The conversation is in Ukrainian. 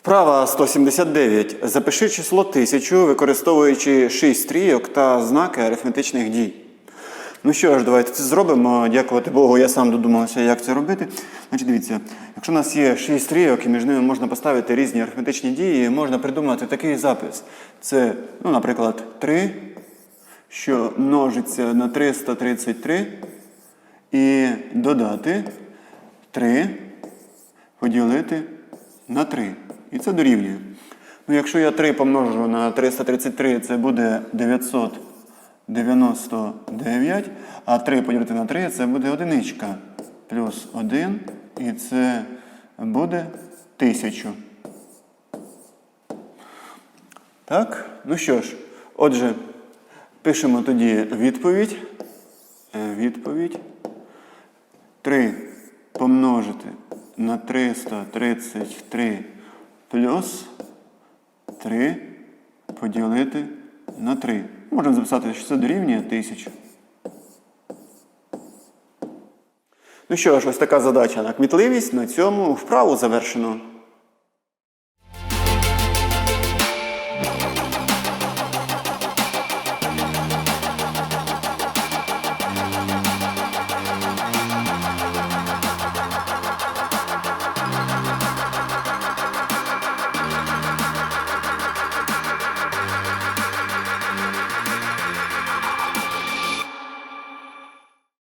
Вправа 179. Запиши число 1000, використовуючи 6 стрійок та знаки арифметичних дій. Ну що ж, давайте це зробимо. Дякувати Богу, я сам додумався, як це робити. Значить, дивіться, якщо у нас є 6 стрійок і між ними можна поставити різні арифметичні дії, можна придумати такий запис. Це, ну, наприклад, 3, що множиться на 333, і додати 3 поділити на 3. І це дорівнює. Ну, якщо я 3 помножу на 333, це буде 999, а 3 поділити на 3 це буде одиничка. Плюс 1, і це буде 1000. Так, ну що ж, отже, пишемо тоді відповідь. Е, Відповідь. 3 помножити на 333 плюс 3 поділити на 3. Можемо записати, що це дорівнює 1000. Ну що ж, ось така задача на кмітливість. На цьому вправу завершено.